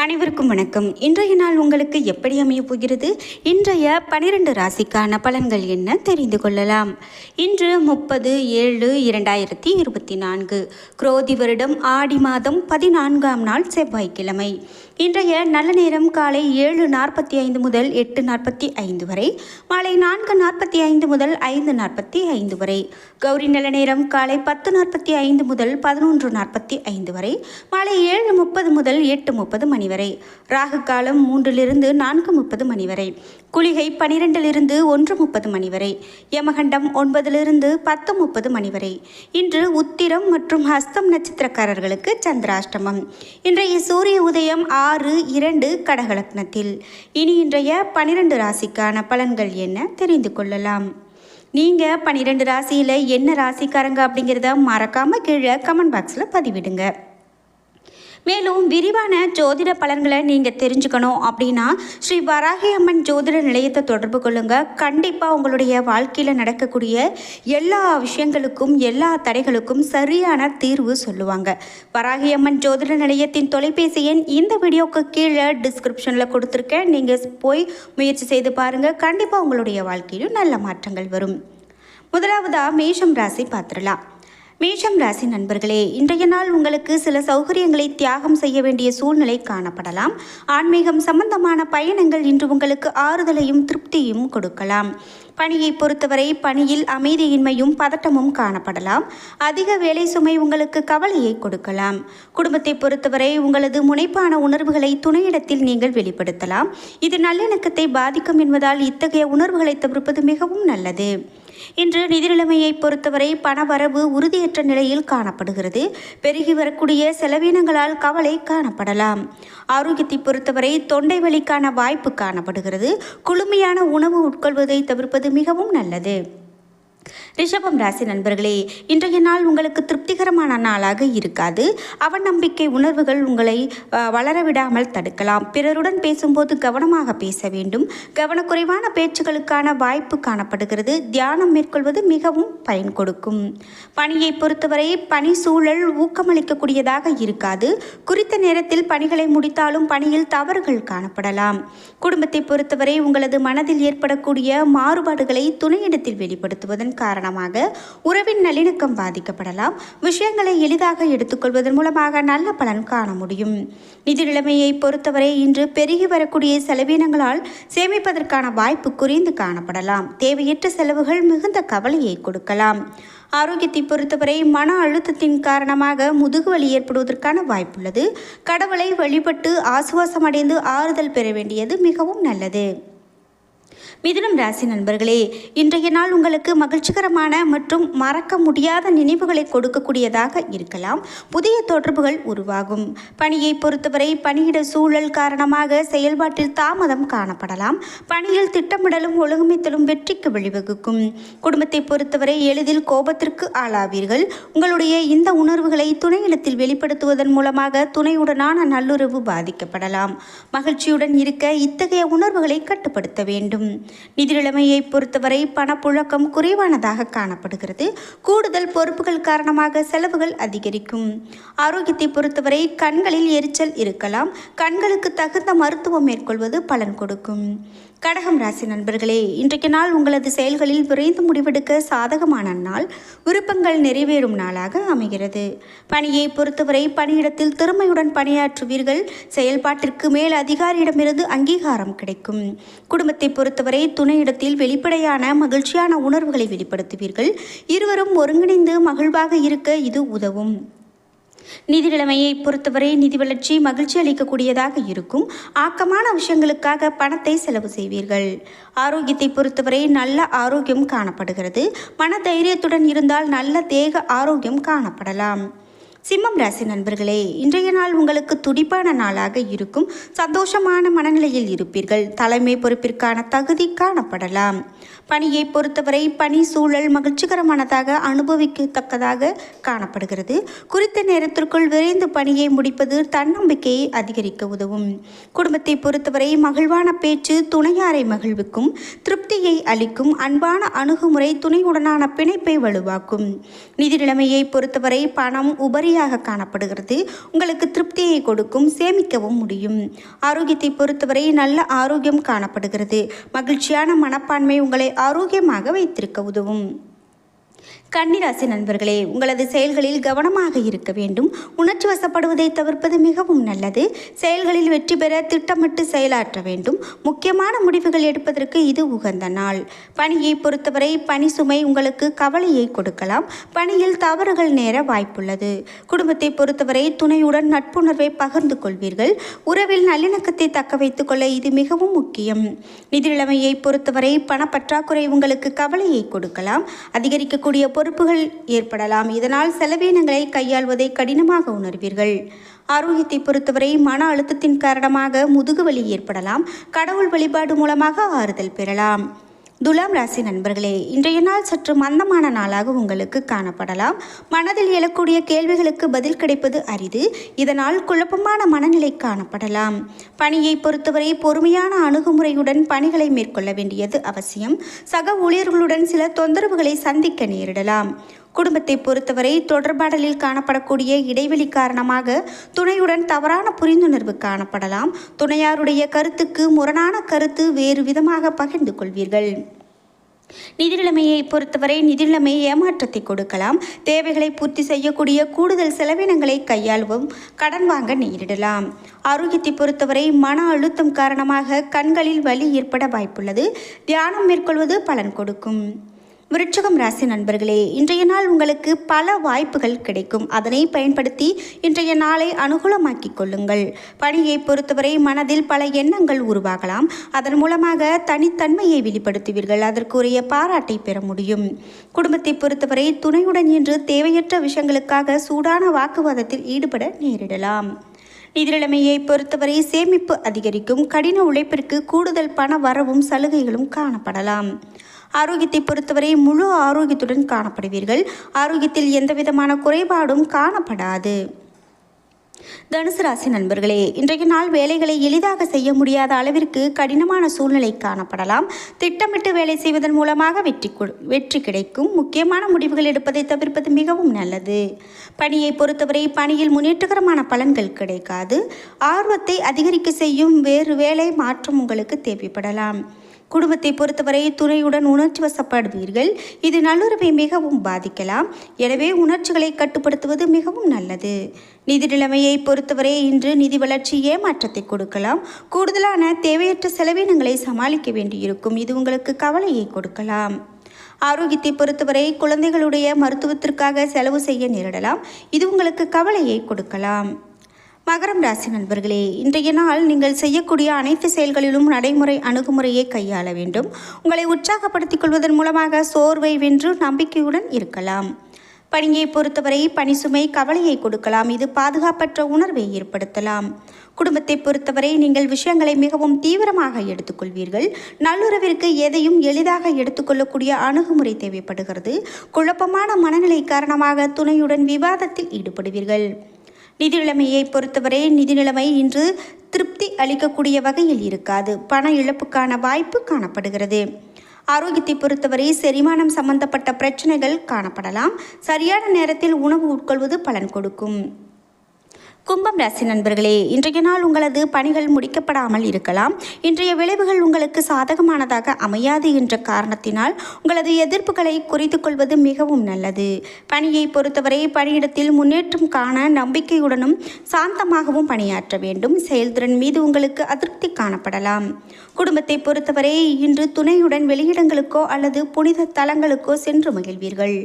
அனைவருக்கும் வணக்கம். இன்றைய நாள் உங்களுக்கு எப்படி அமையப் போகிறது? இன்றைய பனிரெண்டு ராசிக்கான பலன்கள் என்ன தெரிந்து கொள்ளலாம். இன்று முப்பது ஏழு இரண்டாயிரத்தி இருபத்தி நான்கு. குரோதி வருடம் ஆடி மாதம் பதினான்காம் நாள் செவ்வாய்க்கிழமை. இன்றைய நல்ல நேரம் காலை ஏழு நாற்பத்தி ஐந்து முதல் எட்டு நாற்பத்தி ஐந்து வரை மாலை நான்கு நாற்பத்தி ஐந்து முதல் ஐந்து நாற்பத்தி ஐந்து வரை கௌரி நல்ல நேரம் காலை பத்து நாற்பத்தி ஐந்து முதல் பதினொன்று நாற்பத்தி ஐந்து வரை மாலை ஏழு முப்பது முதல் எட்டு முப்பது மணி வரை ராகு காலம் மூன்றிலிருந்து நான்கு முப்பது மணி வரை குளிகை பனிரெண்டிலிருந்து ஒன்று முப்பது மணி வரை யமகண்டம் ஒன்பதிலிருந்து பத்து முப்பது மணி வரை இன்று உத்திரம் மற்றும் ஹஸ்தம் நட்சத்திரக்காரர்களுக்கு சந்திராஷ்டமம். இன்றைய சூரிய உதயம் ஆறு ஆறு இரண்டு கடகலக்னத்தில். இனி இன்றைய பனிரெண்டு ராசிக்கான பலன்கள் என்ன தெரிந்து கொள்ளலாம். நீங்கள் பன்னிரெண்டு ராசியில் என்ன ராசிக்காரங்க அப்படிங்கிறத மறக்காமல் கீழே கமெண்ட் பாக்ஸில் பதிவிடுங்க. மேலும் விரிவான ஜோதிட பலன்களை நீங்கள் தெரிஞ்சுக்கணும் அப்படின்னா ஸ்ரீ வராகி அம்மன் ஜோதிட நிலையத்தை தொடர்பு கொள்ளுங்கள் கண்டிப்பாக உங்களுடைய வாழ்க்கையில் நடக்கக்கூடிய எல்லா விஷயங்களுக்கும் எல்லா தடைகளுக்கும் சரியான தீர்வு சொல்லுவாங்க. வராகி அம்மன் ஜோதிட நிலையத்தின் தொலைபேசி எண் இந்த வீடியோக்கு கீழே டிஸ்கிரிப்ஷனில் கொடுத்துருக்கேன். நீங்கள் போய் முயற்சி செய்து பாருங்கள் கண்டிப்பாக உங்களுடைய வாழ்க்கையிலும் நல்ல மாற்றங்கள் வரும். முதலாவதாக மேஷம் ராசி பார்த்துடலாம். மேஷம் ராசி நண்பர்களே இன்றைய நாள் உங்களுக்கு சில சௌகரியங்களை தியாகம் செய்ய வேண்டிய சூழ்நிலை காணப்படலாம். ஆன்மீகம் சம்பந்தமான பயணங்கள் இன்று உங்களுக்கு ஆறுதலையும் திருப்தியும் கொடுக்கலாம். பணியை பொறுத்தவரை பணியில் அமைதியின்மையும் பதட்டமும் காணப்படலாம். அதிக வேலை சுமை உங்களுக்கு கவலையை கொடுக்கலாம். குடும்பத்தை பொறுத்தவரை உங்களது முனைப்பான உணர்வுகளை துணையிடத்தில் நீங்கள் வெளிப்படுத்தலாம். இது நல்லிணக்கத்தை பாதிக்கும் என்பதால் இத்தகைய உணர்வுகளை தவிர்ப்பது மிகவும் நல்லது. இன்று நிதி நிலைமையை பொறுத்தவரை பணவரவு உறுதியற்ற நிலையில் காணப்படுகிறது. பெருகி வரக்கூடிய செலவினங்களால் கவலை காணப்படலாம். ஆரோக்கியத்தை பொறுத்தவரை தொண்டை வலிக்கான வாய்ப்பு காணப்படுகிறது. குளுமையான உணவு உட்கொள்வதை தவிர்ப்பது மிகவும் நல்லது. ரிஷபம் ராசி நண்பர்களே இன்றைய நாள் உங்களுக்கு திருப்திகரமான நாளாக இருக்காது. அவநம்பிக்கை உணர்வுகள் உங்களை வளர விடாமல் தடுக்கலாம். பிறருடன் பேசும்போது கவனமாக பேச வேண்டும். கவனக்குறைவான பேச்சுகளுக்கான வாய்ப்பு காணப்படுகிறது. தியானம் மேற்கொள்வது மிகவும் பயன் கொடுக்கும். பணியை பொறுத்தவரை பணி சூழல் ஊக்கமளிக்கக்கூடியதாக இருக்காது. குறித்த நேரத்தில் பணிகளை முடித்தாலும் பணியில் தவறுகள் காணப்படலாம். குடும்பத்தை பொறுத்தவரை உங்களது மனதில் ஏற்படக்கூடிய மாறுபாடுகளை துணையிடத்தில் வெளிப்படுத்துவதன் காரணம் காரணமாக உறவின் நல்லிணக்கம் பாதிக்கப்படலாம். விஷயங்களை எளிதாக எடுத்துக்கொள்வதன் மூலமாக நல்ல பலன் காண முடியும். நிதி நிலைமையை பொறுத்தவரை இன்று பெருகி வரக்கூடிய செலவினங்களால் சேமிப்பதற்கான வாய்ப்பு குறைந்து காணப்படலாம். தேவையற்ற செலவுகள் மிகுந்த கவலையை கொடுக்கலாம். ஆரோக்கியத்தை பொறுத்தவரை மன அழுத்தத்தின் காரணமாக முதுகுவலி ஏற்படுவதற்கான வாய்ப்புள்ளது. கடவுளை வழிபட்டு ஆசுவாசமடைந்து ஆறுதல் பெற வேண்டியது மிகவும் நல்லது. மிதுனம் ராசி நண்பர்களே இன்றைய நாள் உங்களுக்கு மகிழ்ச்சிகரமான மற்றும் மறக்க முடியாத நினைவுகளை கொடுக்கக்கூடியதாக இருக்கலாம். புதிய தொடர்புகள் உருவாகும். பணியை பொறுத்தவரை பணியிட சூழல் காரணமாக செயல்பாட்டில் தாமதம் காணப்படலாம். பணியில் திட்டமிடலும் ஒழுங்கமைத்தலும் வெற்றிக்கு வழிவகுக்கும். குடும்பத்தை பொறுத்தவரை எளிதில் கோபத்திற்கு ஆளாவீர்கள். உங்களுடைய இந்த உணர்வுகளை துணையிடத்தில் வெளிப்படுத்துவதன் மூலமாக துணையுடனான நல்லுறவு பாதிக்கப்படலாம். மகிழ்ச்சியுடன் இருக்க இத்தகைய உணர்வுகளை கட்டுப்படுத்த வேண்டும். நிதி நிலைமையை பொறுத்தவரை பணப்புழக்கம் குறைவானதாக காணப்படுகிறது. கூடுதல் பொறுப்புகள் காரணமாக செலவுகள் அதிகரிக்கும். ஆரோக்கியத்தை பொறுத்தவரை கண்களில் எரிச்சல் இருக்கலாம். கண்களுக்கு தகுந்த மருத்துவம் மேற்கொள்வது பலன் கொடுக்கும். கடகம் ராசி நண்பர்களே இன்றைக்கு நாள் உங்களது செயல்களில் விரைந்து முடிவெடுக்க சாதகமான நாள். விருப்பங்கள் நிறைவேறும் நாளாக அமைகிறது. பணியை பொறுத்தவரை பணியிடத்தில் திறமையுடன் பணியாற்றுவீர்கள். செயல்பாட்டிற்கு மேல் அதிகாரியிடமிருந்து அங்கீகாரம் கிடைக்கும். குடும்பத்தை பொறுத்தவரை துணையிடத்தில் வெளிப்படையான மகிழ்ச்சியான உணர்வுகளை வெளிப்படுத்துவீர்கள். இருவரும் ஒருங்கிணைந்து மகிழ்வாக இருக்க இது உதவும். நிதி நிலைமையை பொறுத்தவரை நிதி வளர்ச்சி மகிழ்ச்சி அளிக்கக்கூடியதாக இருக்கும். ஆக்கமான விஷயங்களுக்காக பணத்தை செலவு செய்வீர்கள். ஆரோக்கியத்தை பொறுத்தவரை நல்ல ஆரோக்கியம் காணப்படுகிறது. மன தைரியத்துடன் இருந்தால் நல்ல தேக ஆரோக்கியம் காணப்படலாம். சிம்மம் ராசி நண்பர்களே இன்றைய நாள் உங்களுக்கு துடிப்பான நாளாக இருக்கும். சந்தோஷமான மனநிலையில் இருப்பீர்கள். தலைமை பொறுப்பிற்கான தகுதி காணப்படலாம். பணியை பொறுத்தவரை பணி சூழல் மகிழ்ச்சிகரமானதாக அனுபவிக்கத்தக்கதாக காணப்படுகிறது. குறித்த நேரத்திற்குள் விரைந்து பணியை முடிப்பது தன்னம்பிக்கையை அதிகரிக்க உதவும். குடும்பத்தை பொறுத்தவரை மகிழ்வான பேச்சு துணையாரை மகிழ்விக்கும். திருப்தியை அளிக்கும். அன்பான அணுகுமுறை துணையுடனான பிணைப்பை வலுவாக்கும். நிதி நிலைமையை பொறுத்தவரை பணம் உபரி மகிழ்ச்சியாக காணப்படுகிறது. உங்களுக்கு திருப்தியை கொடுக்கும் சேமிக்கவும் முடியும். ஆரோக்கியத்தை பொறுத்தவரை நல்ல ஆரோக்கியம் காணப்படுகிறது. மகிழ்ச்சியான மனப்பான்மை உங்களை ஆரோக்கியமாக வைத்திருக்க உதவும். கன்னிராசி நண்பர்களே உங்களது செயல்களில் கவனமாக இருக்க வேண்டும். உணர்ச்சி வசப்படுவதை தவிர்ப்பது மிகவும் நல்லது. செயல்களில் வெற்றி பெற திட்டமிட்டு செயலாற்ற வேண்டும். முக்கியமான முடிவுகள் எடுப்பதற்கு இது உகந்த நாள். பணியை பொறுத்தவரை பணி சுமை உங்களுக்கு கவலையை கொடுக்கலாம். பணியில் தவறுகள் நேர வாய்ப்புள்ளது. குடும்பத்தை பொறுத்தவரை துணையுடன் நட்புணர்வை பகிர்ந்து கொள்வீர்கள். உறவில் நல்லிணக்கத்தை தக்க வைத்துக் கொள்ள இது மிகவும் முக்கியம். நிதி நிலைமையை பொறுத்தவரை பணப்பற்றாக்குறை உங்களுக்கு கவலையை கொடுக்கலாம். அதிகரிக்கக்கூடிய பொறுப்புகள் ஏற்படலாம். இதனால் செலவினங்களை கையாள்வதை கடினமாக உணர்வீர்கள். ஆரோக்கியத்தை பொறுத்தவரை மன அழுத்தத்தின் காரணமாக முதுகுவலி ஏற்படலாம். கடவுள் வழிபாடு மூலமாக ஆறுதல் பெறலாம். துலாம் ராசி நண்பர்களே இன்றைய நாள் சற்று மந்தமான நாளாக உங்களுக்கு காணப்படலாம். மனதில் எழக்கூடிய கேள்விகளுக்கு பதில் கிடைப்பது அரிது. இதனால் குழப்பமான மனநிலை காணப்படலாம். பணியை பொறுத்தவரை பொறுமையான அணுகுமுறையுடன் பணிகளை மேற்கொள்ள வேண்டியது அவசியம். சக ஊழியர்களுடன் சில தொந்தரவுகளை சந்திக்க நேரிடலாம். குடும்பத்தை பொறுத்தவரை தொடர்பாடலில் காணப்படக்கூடிய இடைவெளி காரணமாக துணையுடன் தவறான புரிந்துணர்வு காணப்படலாம். துணையாருடைய கருத்துக்கு முரணான கருத்து வேறு விதமாக பகிர்ந்து கொள்வீர்கள். நிதிநிலைமையை பொறுத்தவரை நிதிநிலைமை ஏமாற்றத்தை கொடுக்கலாம். தேவைகளை பூர்த்தி செய்யக்கூடிய கூடுதல் செலவினங்களை கையாளவும் கடன் வாங்க நேரிடலாம். ஆரோக்கியத்தை பொறுத்தவரை மன அழுத்தம் காரணமாக கண்களில் வலி ஏற்பட வாய்ப்புள்ளது. தியானம் மேற்கொள்வது பலன் கொடுக்கும். விருட்சகம் ராசி நண்பர்களே இன்றைய நாள் உங்களுக்கு பல வாய்ப்புகள் கிடைக்கும். அதனை பயன்படுத்தி இன்றைய நாளை அனுகூலமாக்கிக் கொள்ளுங்கள். பணியை பொறுத்தவரை மனதில் பல எண்ணங்கள் உருவாகலாம். அதன் மூலமாக தனித்தன்மையை வெளிப்படுத்துவீர்கள். அதற்குரிய பாராட்டை பெற முடியும். குடும்பத்தை பொறுத்தவரை துணையுடன் இன்று தேவையற்ற விஷயங்களுக்காக சூடான வாக்குவாதத்தில் ஈடுபட நேரிடலாம். நிதிநிலைமையை பொறுத்தவரை சேமிப்பு அதிகரிக்கும். கடின உழைப்பிற்கு கூடுதல் பண வரவும் சலுகைகளும் காணப்படலாம். ஆரோக்கியத்தை பொறுத்தவரை முழு ஆரோக்கியத்துடன் காணப்படுவீர்கள். ஆரோக்கியத்தில் எந்தவிதமான குறைபாடும் காணப்படாது. தனுசு ராசி நண்பர்களே இன்றைய நாள் வேலைகளை எளிதாக செய்ய முடியாத அளவிற்கு கடினமான சூழ்நிலை காணப்படலாம். திட்டமிட்டு வேலை செய்வதன் மூலமாக வெற்றி வெற்றி கிடைக்கும். முக்கியமான முடிவுகள் எடுப்பதை தவிர்ப்பது மிகவும் நல்லது. பணியை பொறுத்தவரை பணியில் முன்னேற்றகரமான பலன்கள் கிடைக்காது. ஆர்வத்தை அதிகரிக்க செய்யும் வேறு வேலை மாற்றம் உங்களுக்கு தேவைப்படலாம். குடும்பத்தை பொறுத்தவரை துணையுடன் உணர்ச்சி வசப்படுவீர்கள். இது நல்லுறவை மிகவும் பாதிக்கலாம். எனவே உணர்ச்சிகளை கட்டுப்படுத்துவது மிகவும் நல்லது. நிதி நிலைமையை பொறுத்தவரை இன்று நிதி வளர்ச்சி ஏமாற்றத்தை கொடுக்கலாம். கூடுதலான தேவையற்ற செலவினங்களை சமாளிக்க வேண்டியிருக்கும். இது உங்களுக்கு கவலையை கொடுக்கலாம். ஆரோக்கியத்தை பொறுத்தவரை குழந்தைகளுடைய மருத்துவத்திற்காக செலவு செய்ய நேரிடலாம். இது உங்களுக்கு கவலையை கொடுக்கலாம். மகரம் ராசி நண்பர்களே இன்றைய நாள் நீங்கள் செய்யக்கூடிய அனைத்து செயல்களிலும் நடைமுறை அணுகுமுறையை கையாள வேண்டும். உங்களை உற்சாகப்படுத்திக் கொள்வதன் மூலமாக சோர்வை வென்று நம்பிக்கையுடன் இருக்கலாம். பணியை பொறுத்தவரை பணி சுமை கவலையை கொடுக்கலாம். இது பாதுகாப்பற்ற உணர்வை ஏற்படுத்தலாம். குடும்பத்தை பொறுத்தவரை நீங்கள் விஷயங்களை மிகவும் தீவிரமாக எடுத்துக்கொள்வீர்கள். நல்லுறவிற்கு எதையும் எளிதாக எடுத்துக்கொள்ளக்கூடிய அணுகுமுறை தேவைப்படுகிறது. குழப்பமான மனநிலை காரணமாக துணையுடன் விவாதத்தில் ஈடுபடுவீர்கள். நிதி நிலைமையை பொறுத்தவரை நிதி நிலைமை இன்று திருப்தி அளிக்கக்கூடிய வகையில் இருக்காது. பண இழப்புக்கான வாய்ப்பு காணப்படுகிறது. ஆரோக்கியத்தை பொறுத்தவரை செரிமானம் சம்பந்தப்பட்ட பிரச்சனைகள் காணப்படலாம். சரியான நேரத்தில் உணவு உட்கொள்வது பலன் கொடுக்கும். கும்பம் ராசி நண்பர்களே இன்றைய நாள் உங்களது பணிகள் முடிக்கப்படாமல் இருக்கலாம். இன்றைய விளைவுகள் உங்களுக்கு சாதகமானதாக அமையாது என்ற காரணத்தினால் உங்களது எதிர்ப்புகளை குறைத்து கொள்வது மிகவும் நல்லது. பணியை பொறுத்தவரை பணியிடத்தில் முன்னேற்றம் காண நம்பிக்கையுடனும் சாந்தமாகவும் பணியாற்ற வேண்டும். செயல்திறன் மீது உங்களுக்கு அதிருப்தி காணப்படலாம். குடும்பத்தை பொறுத்தவரை இன்று துணையுடன் வெளியிடங்களுக்கோ அல்லது புனித தலங்களுக்கோ சென்று மகிழ்வீர்கள்.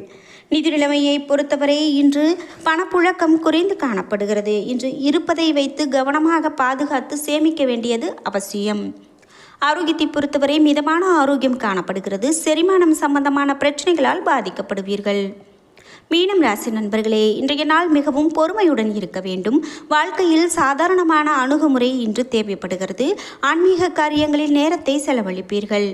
நிதி நிலைமையை பொறுத்தவரை இன்று பணப்புழக்கம் குறைந்து காணப்படுகிறது. இன்று இருப்பதை வைத்து கவனமாக பாதுகாத்து சேமிக்க வேண்டியது அவசியம். ஆரோக்கியத்தை பொறுத்தவரை மிதமான ஆரோக்கியம் காணப்படுகிறது. செரிமானம் சம்பந்தமான பிரச்சனைகளால் பாதிக்கப்படுவீர்கள். மீனம் ராசி நண்பர்களே இன்றைய நாள் மிகவும் பொறுமையுடன் இருக்க வேண்டும். வாழ்க்கையில் சாதாரணமான அணுகுமுறை இன்று தேவைப்படுகிறது. ஆன்மீக காரியங்களில் நேரத்தை செலவழிப்பீர்கள்.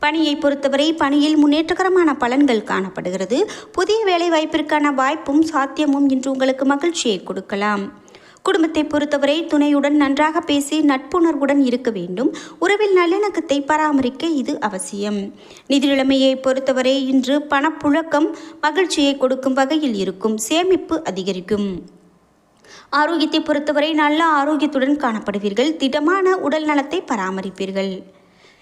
பணியை பொறுத்தவரை பணியில் முன்னேற்றகரமான பலன்கள் காணப்படுகிறது. புதிய வேலை வாய்ப்பிற்கான வாய்ப்பும் சாத்தியமும் இன்று உங்களுக்கு மகிழ்ச்சியை கொடுக்கலாம். குடும்பத்தை பொறுத்தவரை துணையுடன் நன்றாக பேசி நட்புணர்வுடன் இருக்க வேண்டும். உறவில் நல்லிணக்கத்தை பராமரிக்க இது அவசியம். நிதிநிலைமையை பொறுத்தவரை இன்று பணப்புழக்கம் மகிழ்ச்சியை கொடுக்கும் வகையில் இருக்கும். சேமிப்பு அதிகரிக்கும். ஆரோக்கியத்தை பொறுத்தவரை நல்ல ஆரோக்கியத்துடன் காணப்படுவீர்கள். திடமான உடல் நலத்தை பராமரிப்பீர்கள்.